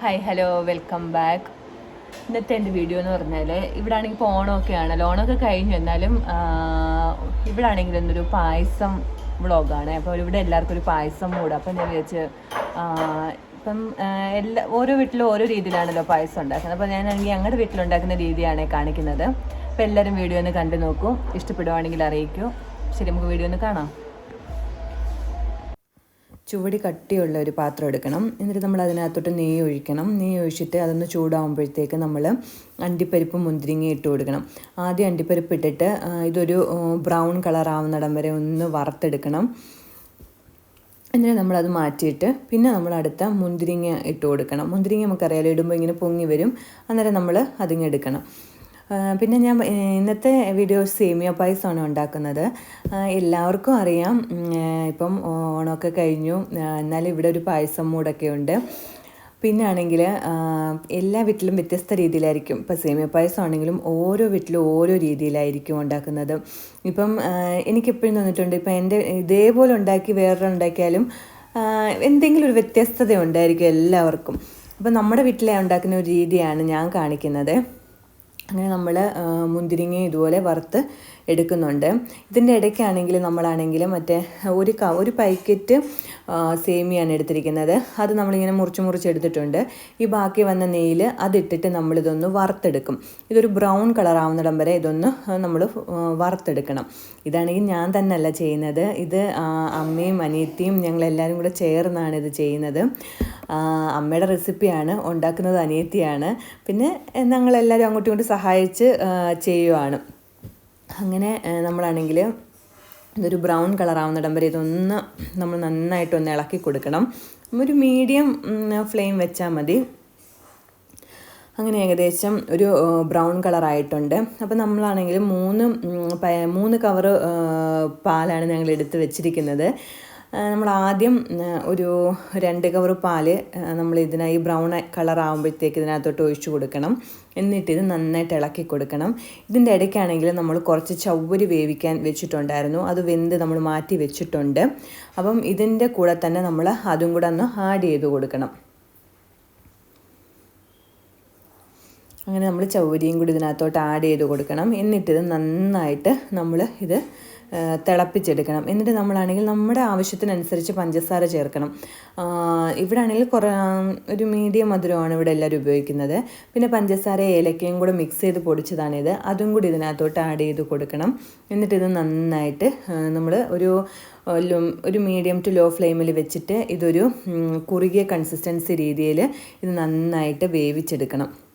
Hi hello welcome back ഇന്നത്തെ എന്റെ video എന്ന് പറഞ്ഞാൽ ഇവിടെ ആണെങ്കിൽ ഇപ്പോൾ ഓണമൊക്കെ ആണല്ലോ ഓണമൊക്കെ കഴിഞ്ഞു. എന്നാലും ഇവിടെ ആണെങ്കിൽ എന്നൊരു പായസം വ്ളോഗാണ്. അപ്പോൾ ഇവിടെ എല്ലാവർക്കും ഒരു പായസം മൂട്. അപ്പോൾ ഞാൻ വിചാരിച്ച് ഇപ്പം എല്ലാ ഓരോ വീട്ടിലും ഓരോ രീതിയിലാണല്ലോ പായസം ഉണ്ടാക്കുന്നത്. അപ്പോൾ ഞാനാണെങ്കിൽ ഞങ്ങളുടെ വീട്ടിലുണ്ടാക്കുന്ന രീതിയാണ് കാണിക്കുന്നത്. അപ്പോൾ എല്ലാവരും വീഡിയോ ഒന്ന് കണ്ടു നോക്കൂ. ഇഷ്ടപ്പെടുവാണെങ്കിൽ അറിയിക്കൂ. ശരി നമുക്ക് വീഡിയോ ഒന്ന് കാണാം. ചുവടി കട്ടിയുള്ള ഒരു പാത്രം എടുക്കണം. എന്നിട്ട് നമ്മൾ അതിനകത്തോട്ട് നെയ്യ് ഒഴിക്കണം. നെയ്യ് ഒഴിച്ചിട്ട് അതൊന്ന് ചൂടാകുമ്പോഴത്തേക്ക് നമ്മൾ അണ്ടിപ്പരിപ്പ് മുന്തിരിങ്ങ ഇട്ട് കൊടുക്കണം. ആദ്യം അണ്ടിപ്പരിപ്പ് ഇട്ടിട്ട് ഇതൊരു ബ്രൗൺ കളർ ആവുന്നിടം വരെ ഒന്ന് വറുത്തെടുക്കണം. എന്നിട്ട് നമ്മളത് മാറ്റിയിട്ട് പിന്നെ നമ്മൾ അടുത്ത മുന്തിരിങ്ങ ഇട്ട് കൊടുക്കണം. മുന്തിരിങ്ങ നമുക്കറിയാലോ ഇടുമ്പോൾ ഇങ്ങനെ പൊങ്ങി വരും. അന്നേരം നമ്മൾ അതിങ്ങ് എടുക്കണം. ആ, പിന്നെ ഞാൻ ഇന്നത്തെ വീഡിയോ സേമിയ പായസമാണ് ഉണ്ടാക്കുന്നത് എല്ലാവർക്കും അറിയാം. ഇപ്പം ഓണമൊക്കെ കഴിഞ്ഞു. എന്നാലും ഇവിടെ ഒരു പായസം മൂടൊക്കെ ഉണ്ട്. പിന്നെ ആണെങ്കിൽ എല്ലാ വീട്ടിലും വ്യത്യസ്ത രീതിയിലായിരിക്കും. ഇപ്പം സേമിയ പായസം ആണെങ്കിലും ഓരോ വീട്ടിലും ഓരോ രീതിയിലായിരിക്കും ഉണ്ടാക്കുന്നത്. ഇപ്പം എനിക്കെപ്പോഴും തോന്നിയിട്ടുണ്ട്. ഇപ്പം എന്റെ ഇതേപോലെ ഉണ്ടാക്കി വേറെ ഉണ്ടാക്കിയാലും എന്തെങ്കിലും ഒരു വ്യത്യസ്തത ഉണ്ടായിരിക്കും എല്ലാവർക്കും. അപ്പം നമ്മുടെ വീട്ടിലെ ഉണ്ടാക്കുന്ന ഒരു രീതിയാണ് ഞാൻ കാണിക്കുന്നത്. അങ്ങനെ നമ്മൾ മുന്തിരിങ്ങ ഇതുപോലെ വറുത്ത് എടുക്കുന്നുണ്ട്. ഇതിന്റെ ഇടയ്ക്കാണെങ്കിൽ നമ്മളാണെങ്കിൽ മറ്റേ ഒരു ക ഒരു പാക്കറ്റ് സേമിയാണ് എടുത്തിരിക്കുന്നത്. അത് നമ്മളിങ്ങനെ മുറിച്ച് മുറിച്ച് എടുത്തിട്ടുണ്ട്. ഈ ബാക്കി വന്ന നെയ്യിൽ അതിട്ടിട്ട് നമ്മളിതൊന്ന് വറുത്തെടുക്കും. ഇതൊരു ബ്രൗൺ കളർ ആവുന്നിടം വരെ ഇതൊന്ന് നമ്മൾ വറുത്തെടുക്കണം. ഇതാണെങ്കിൽ ഞാൻ തന്നെയല്ല ചെയ്യുന്നത്. ഇത് അമ്മയും അനിയത്തിയും ഞങ്ങളെല്ലാവരും കൂടെ ചേർന്നാണ് ഇത് ചെയ്യുന്നത്. അമ്മയുടെ റെസിപ്പിയാണ്. ഉണ്ടാക്കുന്നത് അനിയത്തിയാണ്. പിന്നെ ഞങ്ങളെല്ലാവരും അങ്ങോട്ടും ഇങ്ങോട്ടും സഹായിച്ച് ചെയ്യുവാണ്. അങ്ങനെ നമ്മളാണെങ്കിൽ ഇതൊരു ബ്രൗൺ കളർ ആവുന്നിടം വരെ ഇതൊന്ന് നമ്മൾ നന്നായിട്ടൊന്ന് ഇളക്കി കൊടുക്കണം. ഒരു മീഡിയം ഫ്ലെയിം വെച്ചാൽ മതി. അങ്ങനെ ഏകദേശം ഒരു ബ്രൗൺ കളറായിട്ടുണ്ട്. അപ്പോൾ നമ്മളാണെങ്കിൽ മൂന്ന് മൂന്ന് കവറ് പാലാണ് ഞങ്ങൾ എടുത്ത് വെച്ചിരിക്കുന്നത്. നമ്മൾ ആദ്യം ഒരു രണ്ട് കവർ പാൽ നമ്മൾ ഇതിനായി ബ്രൗൺ കളർ ആകുമ്പോഴത്തേക്ക് ഇതിനകത്തോട്ട് ഒഴിച്ചു കൊടുക്കണം. എന്നിട്ട് ഇത് നന്നായിട്ട് ഇളക്കി കൊടുക്കണം. ഇതിന്റെ ഇടയ്ക്കാണെങ്കിൽ നമ്മൾ കുറച്ച് ചവ്വരി വേവിക്കാൻ വെച്ചിട്ടുണ്ടായിരുന്നു. അത് വെന്ത് നമ്മൾ മാറ്റി വെച്ചിട്ടുണ്ട്. അപ്പം ഇതിന്റെ കൂടെ തന്നെ നമ്മൾ അതും കൂടെ ഒന്ന് ആഡ് ചെയ്ത് കൊടുക്കണം. അങ്ങനെ നമ്മൾ ചൗരിയും കൂടി ഇതിനകത്തോട്ട് ആഡ് ചെയ്ത് കൊടുക്കണം. എന്നിട്ടിത് നന്നായിട്ട് നമ്മൾ ഇത് തിളപ്പിച്ചെടുക്കണം. എന്നിട്ട് നമ്മളാണെങ്കിൽ നമ്മുടെ ആവശ്യത്തിനനുസരിച്ച് പഞ്ചസാര ചേർക്കണം. ഇവിടെ ആണെങ്കിൽ കുറേ ഒരു മീഡിയം മധുരമാണ് ഇവിടെ എല്ലാവരും ഉപയോഗിക്കുന്നത്. പിന്നെ പഞ്ചസാര ഏലക്കയും കൂടെ മിക്സ് ചെയ്ത് പൊടിച്ചതാണിത്. അതും കൂടി ഇതിനകത്തോട്ട് ആഡ് ചെയ്ത് കൊടുക്കണം. എന്നിട്ട് ഇത് നന്നായിട്ട് നമ്മൾ ഒരു ഒരു മീഡിയം ടു ലോ ഫ്ലെയിമിൽ വെച്ചിട്ട് ഇതൊരു കുറുകിയ കൺസിസ്റ്റൻസി രീതിയിൽ ഇത് നന്നായിട്ട് വേവിച്ചെടുക്കണം.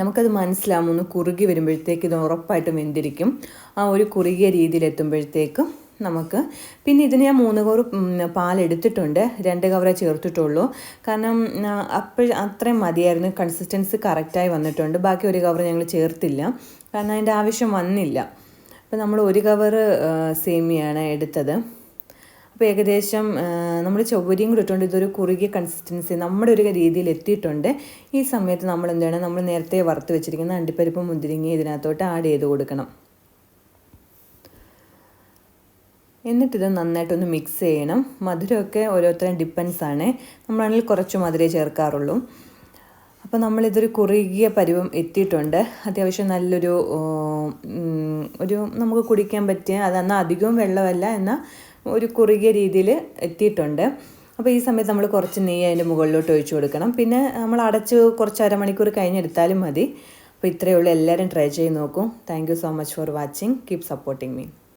നമുക്കത് മനസ്സിലാവും. ഒന്ന് കുറുകി വരുമ്പോഴത്തേക്ക് ഇത് ഉറപ്പായിട്ടും വെന്തിരിക്കും. ആ ഒരു കുറുകിയ രീതിയിൽ എത്തുമ്പോഴത്തേക്കും നമുക്ക് പിന്നെ ഇതിന് ഞാൻ മൂന്ന് കവർ പാലെടുത്തിട്ടുണ്ട് രണ്ട് കവറേ ചേർത്തിട്ടുള്ളൂ. കാരണം അപ്പോൾ അത്രയും മതിയായിരുന്നു. കൺസിസ്റ്റൻസി കറക്റ്റായി വന്നിട്ടുണ്ട്. ബാക്കി ഒരു കവർ ഞങ്ങൾ ചേർത്തില്ല. കാരണം അതിന്റെ ആവശ്യം വന്നില്ല. അപ്പോൾ നമ്മൾ ഒരു കവർ സേമിയാണ് എടുത്തത്. അപ്പോൾ ഏകദേശം നമ്മൾ ചൊവ്വരിയും കൂടി ഇട്ടുകൊണ്ട് ഇതൊരു കുറുകിയ കൺസിസ്റ്റൻസി നമ്മുടെ ഒരു രീതിയിൽ എത്തിയിട്ടുണ്ട്. ഈ സമയത്ത് നമ്മൾ എന്ത് ചെയ്യണം നമ്മൾ നേരത്തെ വറുത്ത് വെച്ചിരിക്കുന്ന അണ്ടിപ്പരിപ്പ് മുന്തിരിങ്ങ ഇതിനകത്തോട്ട് ആഡ് ചെയ്ത് കൊടുക്കണം. എന്നിട്ടിത് നന്നായിട്ടൊന്ന് മിക്സ് ചെയ്യണം. മധുരമൊക്കെ ഓരോരുത്തരും ഡിപ്പെൻസ് ആണ്. നമ്മളാണെങ്കിൽ കുറച്ച് മധുരേ ചേർക്കാറുള്ളൂ. അപ്പോൾ നമ്മളിതൊരു കുറുകിയ പരുവം എത്തിയിട്ടുണ്ട്. അത്യാവശ്യം നല്ലൊരു ഒരു നമുക്ക് കുടിക്കാൻ പറ്റിയ അതെന്നാൽ അധികവും വെള്ളമല്ല എന്നാൽ ഒരു കുറുകിയ രീതിയിൽ എത്തിയിട്ടുണ്ട്. അപ്പോൾ ഈ സമയത്ത് നമ്മൾ കുറച്ച് നെയ്യ് അതിന്റെ മുകളിലോട്ട് ഒഴിച്ചു കൊടുക്കണം. പിന്നെ നമ്മൾ അടച്ച് കുറച്ച് അരമണിക്കൂർ കഴിഞ്ഞെടുത്താലും മതി. അപ്പോൾ ഇത്രയേ ഉള്ളൂ. എല്ലാവരും ട്രൈ ചെയ്ത് നോക്കൂ. Thank so much for watching keep supporting me